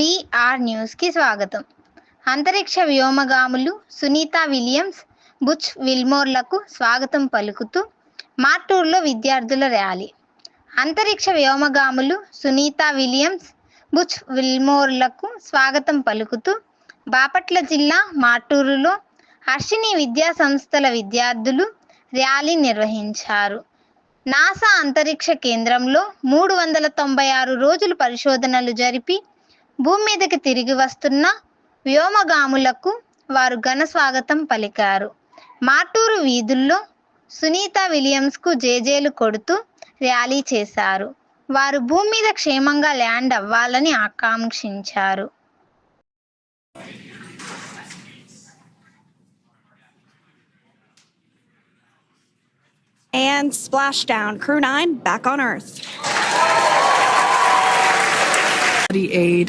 BR న్యూస్కి స్వాగతం. అంతరిక్ష వ్యోమగాములు సునీత విలియమ్స్ బుచ్ విల్మోర్లకు స్వాగతం పలుకుతూ మార్టూర్లో విద్యార్థుల ర్యాలీ. అంతరిక్ష వ్యోమగాములు సునీత విలియమ్స్ బుచ్ విల్మోర్లకు స్వాగతం పలుకుతూ బాపట్ల జిల్లా మార్టూరులో హర్షిని విద్యా సంస్థల విద్యార్థులు ర్యాలీ నిర్వహించారు. నాసా అంతరిక్ష కేంద్రంలో మూడు వందల తొంభై ఆరు రోజులు పరిశోధనలు జరిపి భూమి మీదకి తిరిగి వస్తున్న వ్యోమగాములకు వారు ఘన స్వాగతం పలికారు మాటూరు వీధుల్లో సునీత విలియమ్స్కు జేజేలు కొడుతూ ర్యాలీ చేశారు వారు భూమి మీద క్షేమంగా ల్యాండ్ అవ్వాలని ఆకాంక్షించారు And splashdown. Crew 9 back on Earth. aid.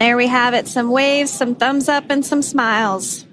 There we have it. Some waves, some thumbs up, and some smiles.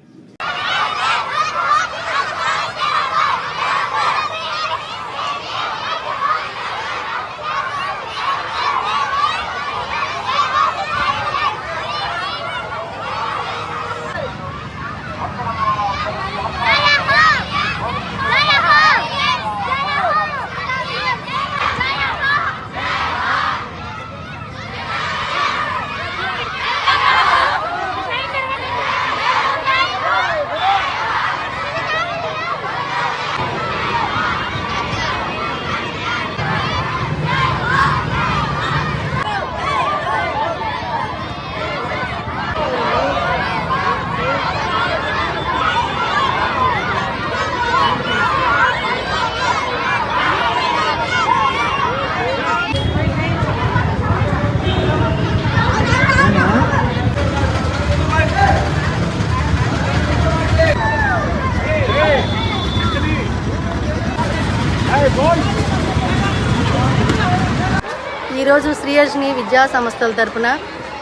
ఈరోజు శ్రీయజ్ని విద్యా సంస్థల తరపున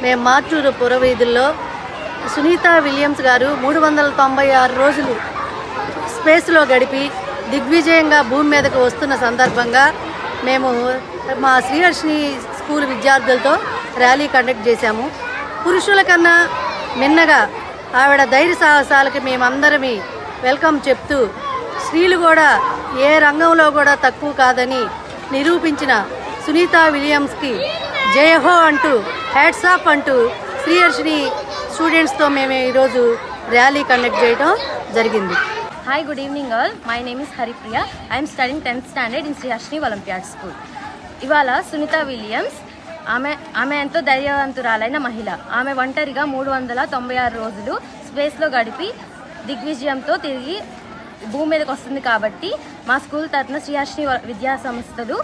మేము మార్చూరు పురవీధుల్లో సునీత విలియమ్స్ గారు మూడు వందల తొంభై ఆరు రోజులు స్పేస్లో గడిపి దిగ్విజయంగా భూమి మీదకు వస్తున్న సందర్భంగా మేము మా శ్రీహర్షిని స్కూల్ విద్యార్థులతో ర్యాలీ కండక్ట్ చేశాము. పురుషుల కన్నా మిన్నగా ఆవిడ ధైర్య సాహసాలకి మేమందరమీ వెల్కమ్ చెప్తూ స్త్రీలు కూడా ఏ రంగంలో కూడా తక్కువ కాదని నిరూపించిన సునీత విలియమ్స్కి జయహో అంటూ హ్యాట్స్ ఆఫ్ అంటూ శ్రీహర్షిని స్టూడెంట్స్తో మేము ఈరోజు ర్యాలీ కండక్ట్ చేయడం జరిగింది. Hi good evening all my name is Haripriya I'm studying tenth standard in Sriharshini olympiad school ఇవాళ సునీత విలియమ్స్ ఆమె ఆమె ఎంతో ధైర్యవంతురాలైన మహిళ. ఆమె ఒంటరిగా మూడు వందల తొంభై ఆరు రోజులు స్పేస్లో గడిపి దిగ్విజయంతో తిరిగి భూమి మీదకి వస్తుంది కాబట్టి మా స్కూల్ తరఫున శ్రీహర్షిని విద్యా సంస్థలు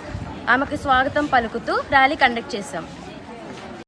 ఆమెకు స్వాగతం పలుకుతూ ర్యాలీ కండక్ట్ చేశాం.